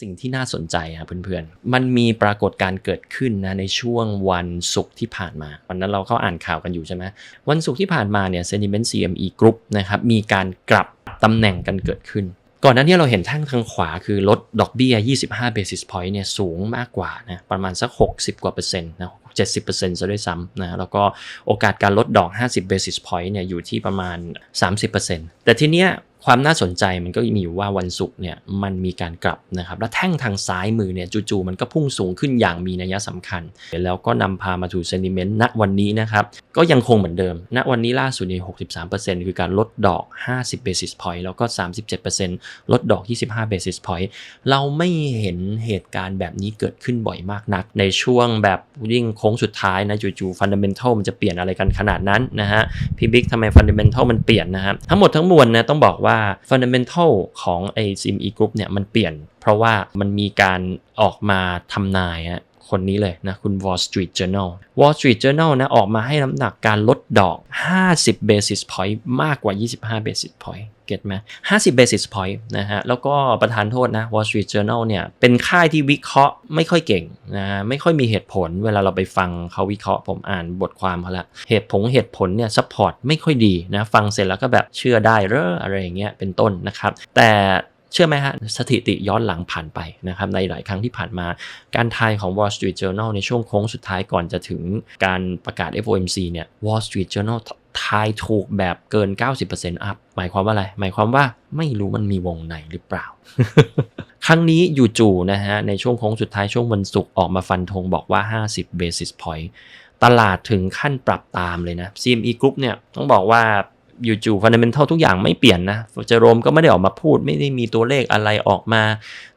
สิ่งที่น่าสนใจครับเพื่อนๆ มันมีปรากฏการเกิดขึ้นนะในช่วงวันศุกร์ที่ผ่านมา วันนั้นเราเข้าอ่านข่าวกันอยู่ใช่ไหมวันศุกร์ที่ผ่านมาเนี่ย Sentiment CME Group นะครับมีการกลับตำแหน่งกันเกิดขึ้น ก่อนหน้านี้เราเห็นทางทางขวาคือลดดอกเบี้ย 25 basis point เนี่ยสูงมากกว่านะประมาณสัก 60 กว่าเปอร์เซ็นต์นะ70%ซะด้วยซ้ำนะแล้วก็โอกาสการลดดอก 50 basis point เนี่ยอยู่ที่ประมาณ 30%แต่ทีเนี้ย ความน่าสนใจมันก็มีอยู่ว่าวันศุกร์เนี่ยมันมีการกลับนะครับและแท่งทางซ้ายมือเนี่ยจู่ๆมันก็พุ่งสูงขึ้นอย่างมีนัยสำคัญ แล้วก็นำพามาถูเซนิเมนต์ณวันนี้นะครับก็ยังคงเหมือนเดิม ณวันนี้ล่าสุดใน63%คือการลดดอก 50 basis point แล้วก็ 37%ลดดอก 25 basis point เราไม่เห็นเหตุการณ์แบบนี้เกิดขึ้นบ่อยมากนัก ในช่วงแบบยิ่งโค้งสุดท้ายนะจู่ๆฟันเดเมนทัลมันจะเปลี่ยนอะไรกันขนาดนั้นนะฮะพี่บิ๊กทำไมฟันเดเมนทัลมันเปลี่ยนนะครับทั้งหมดทั้งมวลนะต้องบอกว่าฟันเดเมนทัลของไอซิมอีกรุ๊ปเนี่ยมันเปลี่ยน เพราะว่ามันมีการออกมาทำนายฮะ คนนี้เลยนะ คุณ Wall Street Journal Wall Street Journal นะออกมาให้น้ำหนักการลดดอก 50 basis point มากกว่า 25 basis point เก็ตไหม50 basis point นะฮะ แล้วก็ประธานโทษนะ Wall Street Journal เนี่ย เป็นค่ายที่วิเคราะห์ไม่ค่อยเก่งนะ ไม่ค่อยมีเหตุผล เวลาเราไปฟังเขาวิเคราะห์ ผมอ่านบทความเขาละ เหตุผลเหตุผลเนี่ยซัพพอร์ตไม่ค่อยดีนะ ฟังเสร็จแล้วก็แบบเชื่อได้เหรออะไรอย่างเงี้ย เป็นต้นนะครับ แต่ เชื่อไหมฮะสถิติย้อนหลังผ่านไปนะครับในหลายครั้งที่ผ่านมา การทายของ Wall Street Journal ในช่วงโค้งสุดท้ายก่อนจะถึงการประกาศ FOMC เนี่ย Wall Street Journal ทายถูกแบบเกิน 90%อัพหมายความว่าอะไร หมายความว่าไม่รู้มันมีวงในหรือเปล่า ครั้งนี้อยู่จู่นะฮะ ในช่วงโค้งสุดท้ายช่วงวันศุกร์ออกมาฟันธงบอกว่า 50 basis point ตลาดถึงขั้นปรับตามเลยนะ CME Group เนี่ยต้องบอกว่า อยู่จู่ฟันเดเมนทัลทุกอย่างไม่เปลี่ยนนะเจอโรมก็ไม่ได้ออกมาพูด ไม่ได้มีตัวเลขอะไรออกมา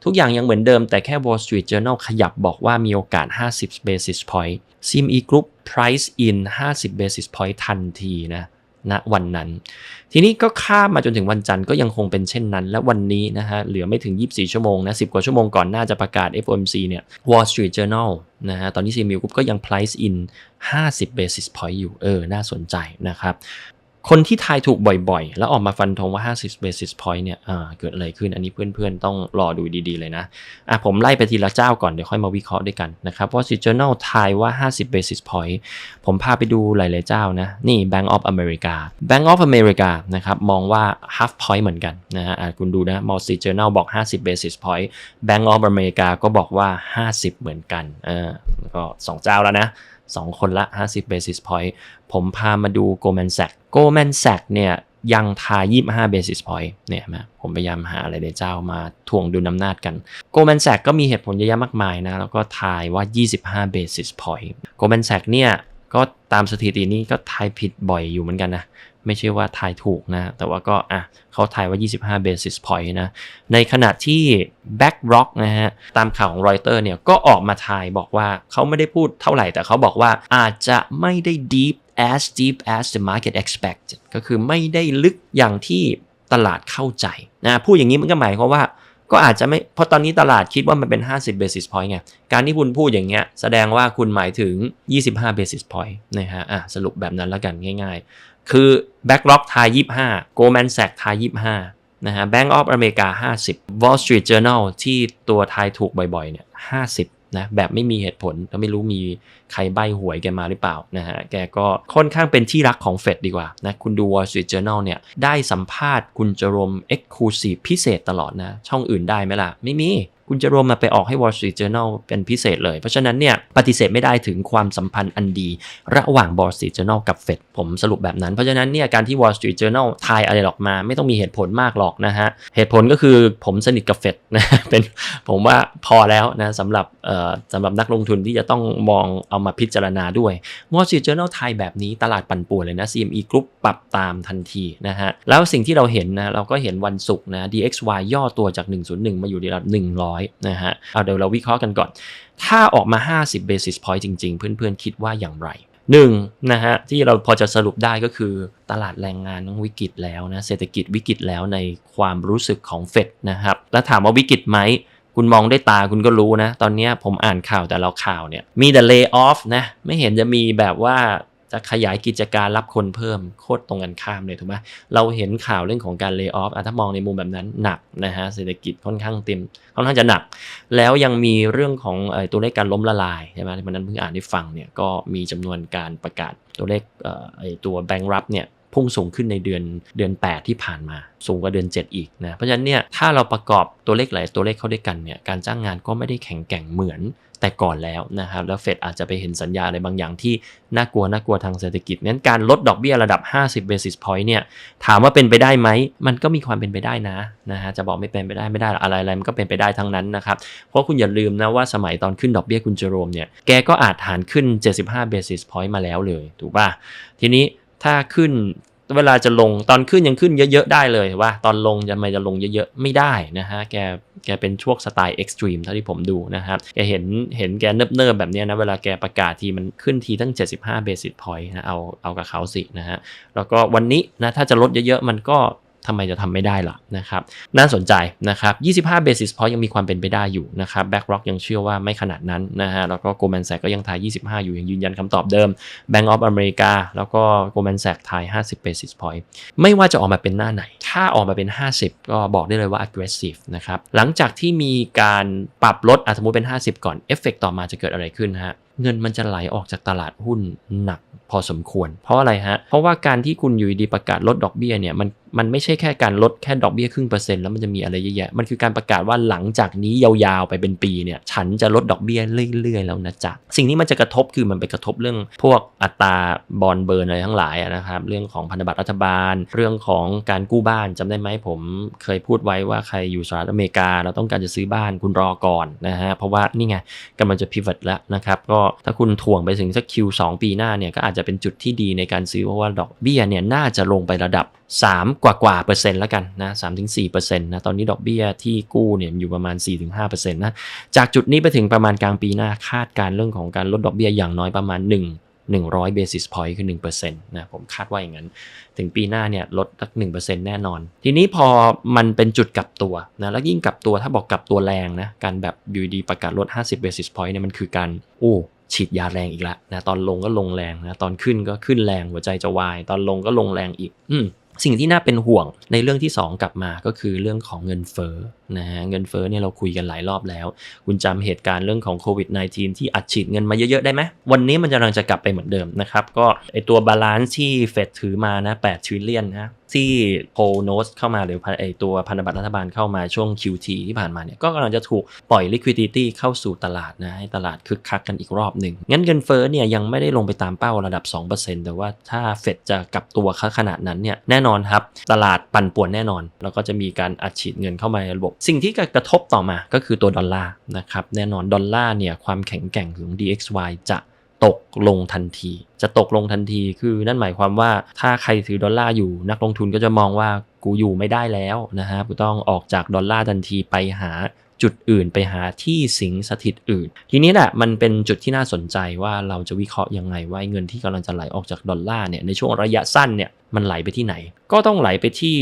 ทุกอย่างยังเหมือนเดิมแต่แค่ Wall Street Journal ขยับบอกว่ามีโอกาส 50 basis point CME Group price in 50 basis point ทันทีนะณวันนั้น ทีนี้ก็ข้ามมาจนถึงวันจันทร์ก็ยังคงเป็นเช่นนั้น และวันนี้นะฮะเหลือไม่ถึง 24 ชั่วโมงนะ10 กว่าชั่วโมงก่อนหน้าจะประกาศ FOMC เนี่ย Wall Street Journal นะฮะตอนนี้ CME Group ก็ยัง price in 50 basis point อยู่เออ น่าสนใจนะครับ คนที่ทายถูกบ่อยๆ แล้วออกมาฟันธงว่า 50 basis point เนี่ยเกิดอะไรขึ้น อันนี้เพื่อนๆ ต้องรอดูดีๆ เลยนะอะผมไล่ไปทีละเจ้าก่อน เดี๋ยวค่อยมาวิเคราะห์ด้วยกันนะครับว่า Street Journal ทายว่า 50 basis point ผมพาไปดูหลายๆ เจ้านะ นี่ Bank of America Bank of America นะครับ มองว่า half point เหมือนกันนะฮะคุณดูนะ Wall Street Journal บอก 50 basis point Bank of America ก็บอกว่า 50 เหมือนกันเออก็ 2 เจ้าแล้วนะ2 คนละ 50 basis point ผมพามาดู Goldman Sachs Goldman Sachs เนี่ยยังทาย25 basis point เนี่ยมาผมพยายามหาอะไรในเจ้ามาทวงดุลอำนาจกัน Goldman Sachs ก็มีเหตุผลเยอะแยะมากมายนะ แล้วก็ทายว่า 25 basis point Goldman Sachs เนี่ยก็ตามสถิตินี้ก็ทายผิดบ่อยอยู่เหมือนกันนะ ไม่ใช่ว่าทายถูกนะ แต่ว่าก็อะเขาทายว่า 25 basis point นะ ในขณะที่ BlackRock นะฮะ ตามข่าวของ Reuters เนี่ย ก็ออกมาทายบอกว่าเขาไม่ได้พูดเท่าไหร่ แต่เขาบอกว่าอาจจะไม่ได้ deep as deep as the market expect ก็คือไม่ได้ลึกอย่างที่ตลาดเข้าใจนะพูดอย่างนี้มันก็หมายความว่าก็อาจจะไม่ เพราะตอนนี้ตลาดคิดว่ามันเป็น 50 basis point ไง การที่คุณพูดอย่างเงี้ย แสดงว่าคุณหมายถึง 25 basis point นะฮะ อะ สรุปแบบนั้นแล้วกันง่าย ๆ คือ BlackRock ทาย 25 Goldman Sachs ทาย 25 นะฮะ Bank of America 50 Wall Street Journal ที่ตัวทายถูกบ่อยๆ เนี่ย 50 นะ แบบไม่มีเหตุผลก็ไม่รู้มีใครใบหวยแกมาหรือเปล่านะฮะ แกก็ค่อนข้างเป็นที่รักของเฟดดีกว่านะ คุณดู Wall Street Journal เนี่ย ได้สัมภาษณ์คุณจรม Exclusive พิเศษตลอดนะ ช่องอื่นได้ไหมล่ะ ไม่มี คุณจะรวมมาไปออกให้ Wall Street Journal เป็นพิเศษเลย เพราะฉะนั้นเนี่ยปฏิเสธไม่ได้ถึงความสัมพันธ์อันดี ระหว่าง Wall Street Journal กับ Fed ผมสรุปแบบนั้น เพราะฉะนั้นเนี่ยการที่ Wall Street Journal ทายอะไรออกมา ไม่ต้องมีเหตุผลมากหรอกนะฮะ เหตุผลก็คือผมสนิทกับ Fed นะเป็นผมว่าพอแล้วนะสำหรับเอ่อสำหรับนักลงทุนที่จะต้องมองเอามาพิจารณาด้วย Wall Street Journal ทายแบบนี้ตลาดปั่นป่วนเลยนะ CME Group ปรับตามทันทีนะฮะแล้วสิ่งที่เราเห็นนะเราก็เห็นวันศุกร์นะ DXY ย่อตัวจาก 101 มาอยู่ในระดับ100นะฮะเอาเดี๋ยวเราวิเคราะห์กันก่อน ถ้าออกมา 50 basis point จริง ๆ เพื่อนๆ คิดว่าอย่างไรหนึ่งนะฮะที่เราพอจะสรุปได้ก็คือตลาดแรงงานต้องวิกฤตแล้วนะเศรษฐกิจวิกฤตแล้วในความรู้สึกของเฟดนะครับ แล้วถามว่าวิกฤตไหมคุณมองได้ตาคุณก็รู้นะ ตอนนี้ผมอ่านข่าวแต่ละข่าวเนี่ย มีแต่ lay off นะ ไม่เห็นจะมีแบบว่า จะขยายกิจการรับคนเพิ่มโคตรตรงกันข้ามเลยถูกไหมเราเห็นข่าวเรื่องของการเลิกออฟถ้ามองในมุมแบบนั้นหนักนะฮะเศรษฐกิจค่อนข้างเต็มค่อนข้างจะหนัก แล้วยังมีเรื่องของอตัวเลขการล้มละลายใช่ไหมที่มันนั้นเพิ่งอ่านได้ฟังเนี่ยก็มีจำนวนการประกาศตัวเลขตัวแบงก์รับเนี่ย พุ่งสูงขึ้นในเดือนเดือน 8 ที่ผ่านมา สูงกว่าเดือน 7 อีกนะ เพราะฉะนั้นเนี่ยถ้าเราประกอบตัวเลขหลายตัวเลขเข้าด้วยกันเนี่ยการจ้างงานก็ไม่ได้แข็งแกร่งเหมือนแต่ก่อนแล้วนะครับแล้วเฟดอาจจะไปเห็นสัญญาอะไรบางอย่างที่น่ากลัวน่ากลัวทางเศรษฐกิจนั้นการลดดอกเบี้ยระดับ 50 basis point เนี่ยถามว่าเป็นไปได้ไหม มันก็มีความเป็นไปได้นะนะฮะจะบอกไม่เป็นไปได้ไม่ได้อกอะไรอะไรมันก็เป็นไปได้ทั้งนั้นนะครับ เพราะคุณอย่าลืมนะว่าสมัยตอนขึ้นดอกเบี้ยคุณเจอโรมเนี่ยแกก็อาจหารขึ้น 75 basis point มาแล้วเลยถูกป่ะทีนี้ ถ้าขึ้นเวลาจะลงตอนขึ้นยังขึ้นเยอะๆได้เลยว่า ตอนลงจะไม่จะลงเยอะๆไม่ได้นะฮะแกแกเป็นช่วงสไตล์เอ็กซ์ตรีมเท่าที่ผมดูนะครับแกเห็นเห็นแกเนิบๆแบบนี้นะเวลาแกประกาศทีมันขึ้นทีตั้ง 75 basis point นะเอาเอากับเขาสินะฮะแล้วก็วันนี้นะถ้าจะลดเยอะๆมันก็ ทำไมจะทำไม่ได้ล่ะนะครับน่าสนใจนะครับ25 basis point ยังมีความเป็นไปได้อยู่นะครับ BlackRock ยังเชื่อว่าไม่ขนาดนั้นนะฮะแล้วก็ Goldman Sachs ก็ยังทาย 25 อยู่ยังยืนยันคำตอบเดิม Bank of America แล้วก็ Goldman Sachs ทาย 50 basis point ไม่ว่าจะออกมาเป็นหน้าไหน ถ้าออกมาเป็น 50 ก็บอกได้เลยว่า aggressive นะครับหลังจากที่มีการปรับลดอสมมติเป็น 50 ก่อนเอฟเฟกต่อมาจะเกิดอะไรขึ้นฮะเงินมันจะไหลออกจากตลาดหุ้นหนักพอสมควร เพราะอะไรฮะ เพราะว่าการที่คุณอยู่ดีประกาศลดดอกเบี้ยเนี่ย มัน มันไม่ใช่แค่การลดแค่ดอกเบี้ยครึ่งเปอร์เซ็นต์แล้วมันจะมีอะไรเยอะแยะ มันคือการประกาศว่าหลังจากนี้ยาวๆไปเป็นปีเนี่ย ฉันจะลดดอกเบี้ยเรื่อยๆแล้วนะจ๊ะ สิ่งที่มันจะกระทบคือมันไปกระทบเรื่องพวกอัตราบอลเบิร์นอะไรทั้งหลายนะครับ เรื่องของพันธบัตรรัฐบาล เรื่องของการกู้บ้านจำได้ไหมผมเคยพูดไว้ว่าใครอยู่สหรัฐอเมริกาเราต้องการจะซื้อบ้านคุณรอก่อนนะฮะ เพราะว่านี่ไงกำลังจะ pivot แล้วนะครับ ก็ถ้าคุณถ่วงไปถึงสัก Q2 ปีหน้าเนี่ยก็อาจจะเป็นจุดที่ดีในการซื้อเพราะว่าดอกเบี้ยเนี่ยน่าจะลงไประดับ 3 กว่ากว่าเปอร์เซ็นต์แล้วกันนะ3ถึง4เปอร์เซ็นต์นะ ตอนนี้ดอกเบี้ยที่กู้เนี่ยอยู่ประมาณ4ถึง5เปอร์เซ็นต์นะ จากจุดนี้ไปถึงประมาณกลางปีหน้าคาดการเรื่องของการลดดอกเบี้ยอย่างน้อยประมาณ 1 100 basis point คือ1%นะผมคาดว่าอย่างนั้น ถึงปีหน้าเนี่ยลดสัก1%แน่นอน ทีนี้พอมันเป็นจุดกลับตัวนะแล้วยิ่งกลับตัวถ้าบอกกลับตัวแรงนะการแบบอยู่ดีประกาศลด 50 basis point เนี่ยมันคือการโอ้ฉีดยาแรงอีกแล้วนะตอนลงก็ลงแรงนะตอนขึ้นก็ขึ้นแรงหัวใจจะวาย ตอนลงก็ลงแรงอีก อืม สิ่งที่น่าเป็นห่วงในเรื่องที่ 2 กลับมาก็คือเรื่องของเงินเฟ้อนะฮะเงินเฟ้อเนี่ยเราคุยกันหลายรอบแล้ว คุณจำเหตุการณ์เรื่องของโควิด -19 ที่อัดฉีดเงินมาเยอะๆ ได้ไหมวันนี้มันกำลังจะกลับไปเหมือนเดิมนะครับ ก็ไอตัวบาลานซ์ที่เฟดถือมานะ8 trillion นะ ที่โพโนสเข้ามาหรือไอตัวพันธบัตรรัฐบาลเข้ามาช่วง QT ที่ผ่านมาเนี่ยก็กำลังจะถูกปล่อย liquidity เข้าสู่ตลาดนะให้ตลาดคึกคักกันอีกรอบหนึ่งงั้นเงินเฟ้อเนี่ยยังไม่ได้ลงไปตามเป้าระดับ 2%แต่ว่าถ้าเฟดจะกลับตัวขนาดนั้นเนี่ยแน่นอนครับตลาดปั่นป่วนแน่นอน แล้วก็จะมีการอัดฉีดเงินเข้ามาในระบบ สิ่งที่กระทบต่อมาก็คือตัวดอลลาร์นะครับแน่นอนดอลลาร์เนี่ยความแข็งแกร่งของ DXY จะ ตกลงทันที จะตกลงทันที คือนั่นหมายความว่าถ้าใครถือดอลลาร์อยู่นักลงทุนก็จะมองว่ากูอยู่ไม่ได้แล้วนะฮะกูต้องออกจากดอลลาร์ทันทีไปหาจุดอื่นไปหาที่สิงสถิตอื่น ทีนี้แหละมันเป็นจุดที่น่าสนใจว่าเราจะวิเคราะห์ยังไงว่าเงินที่กำลังจะไหลออกจากดอลลาร์เนี่ยในช่วงระยะสั้นเนี่ยมันไหลไปที่ไหน ก็ต้องไหลไปที่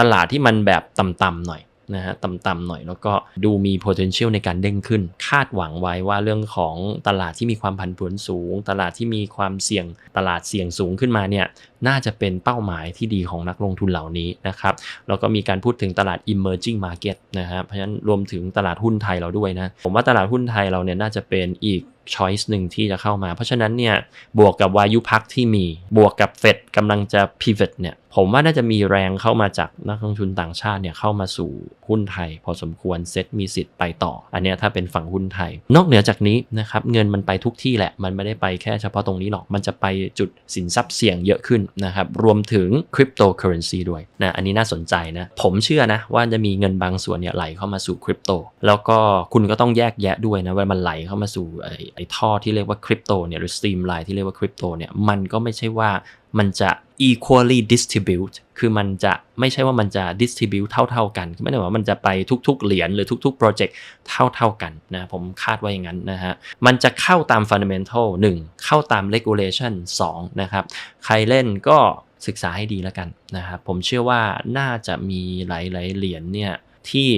ตลาดที่มันแบบต่ำๆหน่อย นะฮะต่ำๆหน่อย แล้วก็ดูมี potential ในการเด้งขึ้น คาดหวังไว้ว่าเรื่องของตลาดที่มีความผันผวนสูง ตลาดที่มีความเสี่ยงตลาดเสี่ยงสูงขึ้นมาเนี่ย น่าจะเป็นเป้าหมายที่ดีของนักลงทุนเหล่านี้นะครับ แล้วก็มีการพูดถึงตลาด emerging market นะฮะเพราะฉะนั้นรวมถึงตลาดหุ้นไทยเราด้วยนะ ผมว่าตลาดหุ้นไทยเราเนี่ยน่าจะเป็นอีก choice หนึ่งที่จะเข้ามา เพราะฉะนั้นเนี่ยบวกกับวายุพักที่มีบวกกับเฟดกำลังจะ pivot เนี่ยผมว่าน่าจะมีแรงเข้ามาจากนักลงทุนต่างชาติเนี่ยเข้ามาสู่หุ้นไทย พอสมควรเซ็ตมีสิทธิ์ไปต่อ อันนี้ถ้าเป็นฝั่งหุ้นไทย นอกเหนือจากนี้นะครับเงินมันไปทุกที่แหละ มันไม่ได้ไปแค่เฉพาะตรงนี้หรอกมันจะไปจุดสินทรัพย์เสี่ยงเยอะขึ้นนะครับรวมถึงคริปโตเคอเรนซีด้วยนะอันนี้น่าสนใจนะ ผมเชื่อนะว่าจะมีเงินบางส่วนเนี่ยไหลเข้ามาสู่คริปโตแล้วก็คุณก็ต้องแยกแยะด้วยนะว่ามันไหลเข้ามาสู่ไอ้ไอ้ท่อที่เรียกว่าคริปโตเนี่ยหรือสตรีมไลน์ที่เรียกว่าคริปโตเนี่ยมันก็ไม่ใช่ว่ามันจะ equally distribute คือมันจะไม่ใช่ว่ามันจะ distribute เท่า ๆกัน ไม่ได้ว่ามันจะไปทุกๆ เหรียญหรือทุกๆ โปรเจกต์เท่า ๆกันนะ ผมคาดว่าอย่างนั้นนะฮะ มันจะเข้าตาม fundamental 1 เข้าตาม regulation 2 นะครับ ใครเล่นก็ศึกษาให้ดีแล้วกันนะครับ ผมเชื่อว่าน่าจะมีหลายๆ เหรียญเนี่ยที่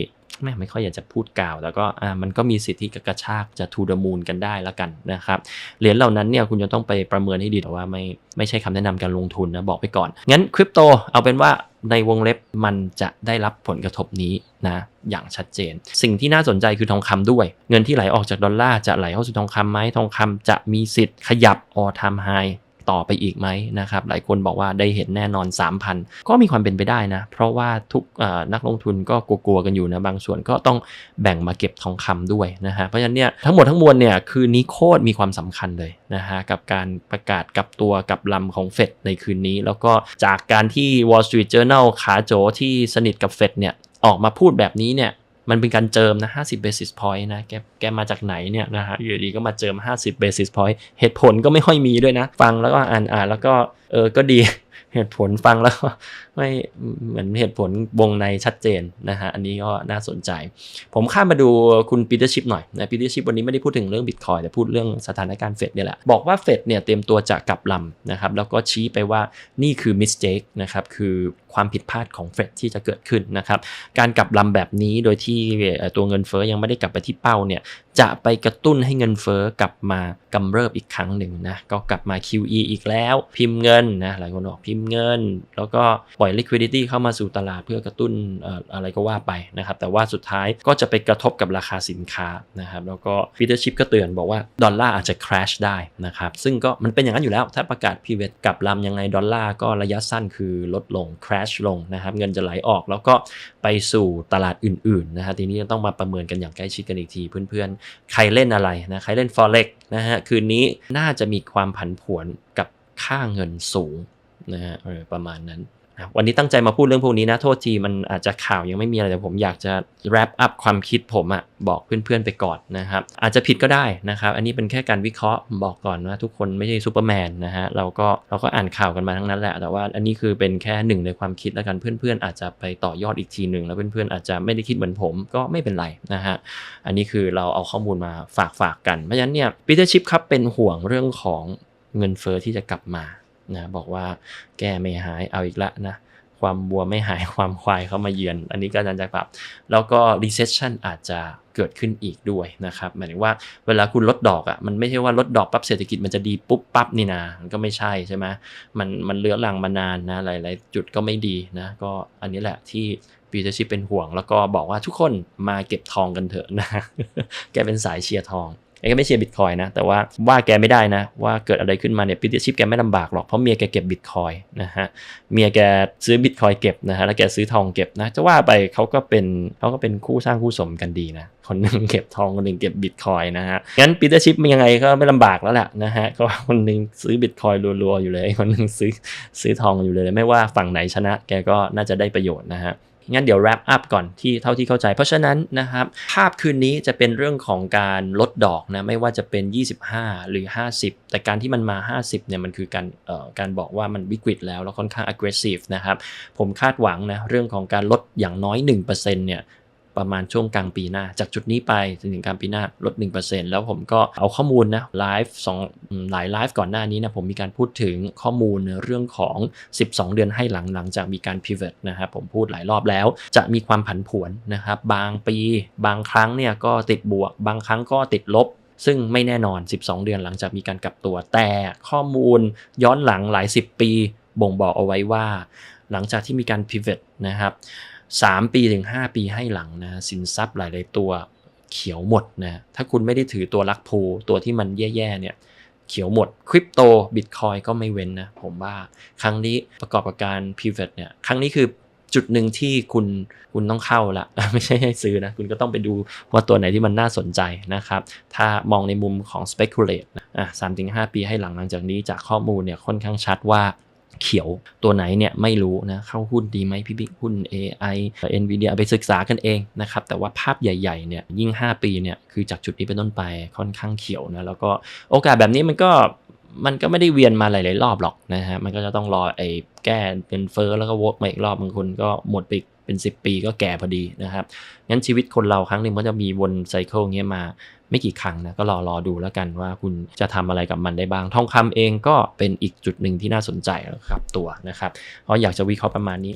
แม่ไม่ค่อยอยากจะพูดกล่าว แล้วก็อ่ามันก็มีสิทธิ์ที่จะกระชากจะทูดมูลกันได้แล้วกันนะครับเหรียญเหล่านั้นเนี่ยคุณจะต้องไปประเมินให้ดีแต่ว่าไม่ไม่ใช่คำแนะนำการลงทุนนะบอกไปก่อน งั้นคริปโตเอาเป็นว่าในวงเล็บมันจะได้รับผลกระทบนี้นะอย่างชัดเจน สิ่งที่น่าสนใจคือทองคำด้วย เงินที่ไหลออกจากดอลลาร์จะไหลเข้าสู่ทองคำไหมทองคำจะมีสิทธิ์ขยับ all time high ต่อไปอีกไหมนะครับหลายคนบอกว่าได้เห็นแน่นอน 3,000 ก็มีความเป็นไปได้นะ เพราะว่าทุกนักลงทุนก็กลัวๆกันอยู่นะ บางส่วนก็ต้องแบ่งมาเก็บทองคำด้วยนะฮะเพราะฉะนั้นเนี่ยทั้งหมดทั้งมวลเนี่ยคืนนี้โคตรมีความสำคัญเลยนะฮะกับการประกาศกับตัวกับลำของเฟดในคืนนี้ แล้วก็จากการที่ Wall Street Journal ขาโจที่สนิทกับเฟดเนี่ยออกมาพูดแบบนี้เนี่ย มันเป็นการเจิมนะ50 basis point นะแกแกมาจากไหนเนี่ยนะฮะอยู่ดีก็มาเจิม 50 basis point เหตุผลก็ไม่ค่อยมีด้วยนะ ฟังแล้วก็อ่านอ่านแล้วก็เออก็ดีเหตุผลฟังแล้วไม่เหมือนเหตุผลวงในชัดเจนนะฮะอันนี้ก็น่าสนใจ ผมข้ามมาดูคุณปีเตอร์ชิพหน่อยนะปีเตอร์ชิพวันนี้ไม่ได้พูดถึงเรื่องบิตคอยแต่พูดเรื่องสถานการณ์เฟดเนี่ยแหละ บอกว่าเฟดเนี่ยเตรียมตัวจะกลับลำนะครับแล้วก็ชี้ไปว่านี่คือมิสเ a คนะครับคือความผิดพลาดของเฟดที่จะเกิดขึ้นนะครับการกลับลำแบบนี้โดยที่ตัวเงินเฟอ้อยังไม่ได้กลับไปที่เป้าเนี่ยจะไปกระตุ้นให้เงินเฟอ้อกลับมากำเริบอีกครั้งหนึ่งนะก็กลับมา QE อีกแล้ว พิมพ์เงินนะหลายคนบอกพิมพ์เงิน แล้วก็ปล่อย liquidity เข้ามาสู่ตลาดเพื่อกระตุ้นอะไรก็ว่าไปนะครับ แต่ว่าสุดท้ายก็จะไปกระทบกับราคาสินค้านะครับแล้วก็ฟีเตอร์ชิพก็เตือนบอกว่า ดอลลาร์อาจจะ crash ได้นะครับซึ่งก็มันเป็นอย่างนั้นอยู่แล้ว ถ้าประกาศพีเวทกลับลำยังไงดอลลาร์ก็ระยะสั้นคือลดลง crash ลงนะครับเงินจะไหลออกแล้วก็ไปสู่ตลาดอื่นๆนะฮะทีนี้ต้องมาประเมินกันอย่างใกล้ชิดกันอีกทีเพื่อนๆ ใครเล่นอะไรนะใครเล่น forex นะฮะคืนนี้น่าจะมีความผันผวนกับค่าเงินสูงนะฮะประมาณนั้น วันนี้ตั้งใจมาพูดเรื่องพวกนี้นะ โทษทีมันอาจจะข่าวยังไม่มีอะไรแต่ผมอยากจะ wrap up ความคิดผมอะบอกเพื่อนๆไปก่อนนะครับอาจจะผิดก็ได้นะครับอันนี้เป็นแค่การวิเคราะห์บอกก่อนว่าทุกคนไม่ใช่ซูเปอร์แมนนะฮะเราก็เราก็อ่านข่าวกันมาทั้งนั้นแหละ แต่ว่าอันนี้คือเป็นแค่หนึ่งในความคิดแล้วกันเพื่อนๆ อาจจะไปต่อยอดอีกทีหนึ่งแล้วเพื่อนๆอาจจะไม่ได้คิดเหมือนผมก็ไม่เป็นไรนะฮะอันนี้คือเราเอาข้อมูลมาฝากฝากกันเพราะฉะนั้นเนี่ยปีเตอร์ชิพครับเป็นห่วงเรื่องของเงินเฟอ้อที่จะกลับมา นะบอกว่าแก้ไม่หายเอาอีกละนะความบัวไม่หายความควายเข้ามาเยือน อันนี้ก็อาจารย์จะปรับ แล้วก็ recession อาจจะเกิดขึ้นอีกด้วยนะครับหมายถึงว่าเวลาคุณลดดอกอะ่ะมันไม่ใช่ว่าลดดอกปั๊บเศรษฐกิจมันจะดีปุ๊บปั๊บนี่นา มันก็ไม่ใช่ใช่ไหมมันมันเลื้อรังมานานนะหลาย ๆ จุดก็ไม่ดีนะ ก็อันนี้แหละที่ปีเตอร์ชิปเป็นห่วง แล้วก็บอกว่าทุกคนมาเก็บทองกันเถอะนะ แกเป็นสายเชียร์ทอง ไอ้ก็ไม่เชียร์บิตคอยนะ แต่ว่าว่าแกไม่ได้นะ ว่าเกิดอะไรขึ้นมาเนี่ยพิติชิปแกไม่ลำบากหรอก เพราะเมียแกเก็บบิตคอยนะฮะ เมียแกซื้อบิตคอยเก็บนะฮะ แล้วแกซื้อทองเก็บนะ จะว่าไปเขาก็เป็นเขาก็เป็นคู่สร้างคู่สมกันดีนะ คนหนึ่งเก็บทอง คนหนึ่งเก็บบิตคอยนะฮะ งั้นปีเตอร์ชิปมันยังไงก็ไม่ลำบากแล้วแหละนะฮะ ก็คนหนึ่งซื้อบิตคอยรัวๆอยู่เลย คนหนึ่งซื้อซื้อทองอยู่เลย ไม่ว่าฝั่งไหนชนะ แกก็น่าจะได้ประโยชน์นะฮะ งั้นเดี๋ยว wrap up ก่อนที่เท่าที่เข้าใจ เพราะฉะนั้นนะครับภาพคืนนี้จะเป็นเรื่องของการลดดอกนะไม่ว่าจะเป็น 25 หรือ 50 แต่การที่มันมา 50เนี่ยมันคือการเอ่อการบอกว่ามันวิกฤตแล้วแล้วค่อนข้าง aggressive นะครับผมคาดหวังนะเรื่องของการลดอย่างน้อย 1%เนี่ย ประมาณช่วงกลางปีหน้า จากจุดนี้ไปจนถึงกลางปีหน้าลด 1%แล้วผมก็เอาข้อมูลนะไลฟ์สองหลายไลฟ์ก่อนหน้านี้นะผมมีการพูดถึงข้อมูลเรื่องของ 12 เดือนให้หลังหลังจากมีการ pivot นะครับผมพูดหลายรอบแล้ว จะมีความผันผวนนะครับบางปี บางครั้งเนี่ยก็ติดบวก บางครั้งก็ติดลบซึ่งไม่แน่นอน 12 เดือนหลังจากมีการกลับตัว แต่ข้อมูลย้อนหลังหลาย 10 ปี บ่งบอกเอาไว้ว่า หลังจากที่มีการ pivot นะครับ 3 ปีถึง 5 ปีให้หลังนะสินทรัพย์หลาย ๆ ตัวเขียวหมดนะถ้าคุณไม่ได้ถือตัวลักพูตัวที่มันแย่ ๆ เนี่ยเขียวหมดคริปโตบิตคอยก็ไม่เว้นนะผมว่าครั้งนี้ประกอบกับการ pivot เนี่ยครั้งนี้คือจุดหนึ่งที่คุณคุณต้องเข้าละไม่ใช่ให้ซื้อนะ คุณก็ต้องไปดูว่าตัวไหนที่มันน่าสนใจนะครับ ถ้ามองในมุมของ speculate นะอะสามถึงห้าปีให้หลังหลังจากนี้จากข้อมูลเนี่ยค่อนข้างชัดว่า เขียวตัวไหนเนี่ยไม่รู้นะเข้าหุ้นดีไหมพี่บิ๊กหุ้น AI NVIDIA ไปศึกษากันเองนะครับแต่ว่าภาพใหญ่ๆเนี่ยยิ่ง 5 ปีเนี่ยคือจากจุดนี้เป็นต้นไปค่อนข้างเขียวนะแล้วก็โอกาสแบบนี้มันก็มันก็ไม่ได้เวียนมาหลาย ๆ รอบหรอกนะฮะ มันก็จะต้องรอไอ้แก้เป็นเฟอร์แล้วก็วกมาอีกรอบบางคนก็หมดไปเป็น 10 ปีก็แก่พอดีนะครับ งั้นชีวิตคนเราครั้งหนึ่งมันจะมีวนไซเคิลเงี้ยมา ไม่กี่ครั้งนะก็รอรอดูแล้วกันว่าคุณจะทำอะไรกับมันได้บ้าง ทองคำเองก็เป็นอีกจุดหนึ่งที่น่าสนใจครับตัวนะครับเพราะอยากจะวิเคราะห์ประมาณนี้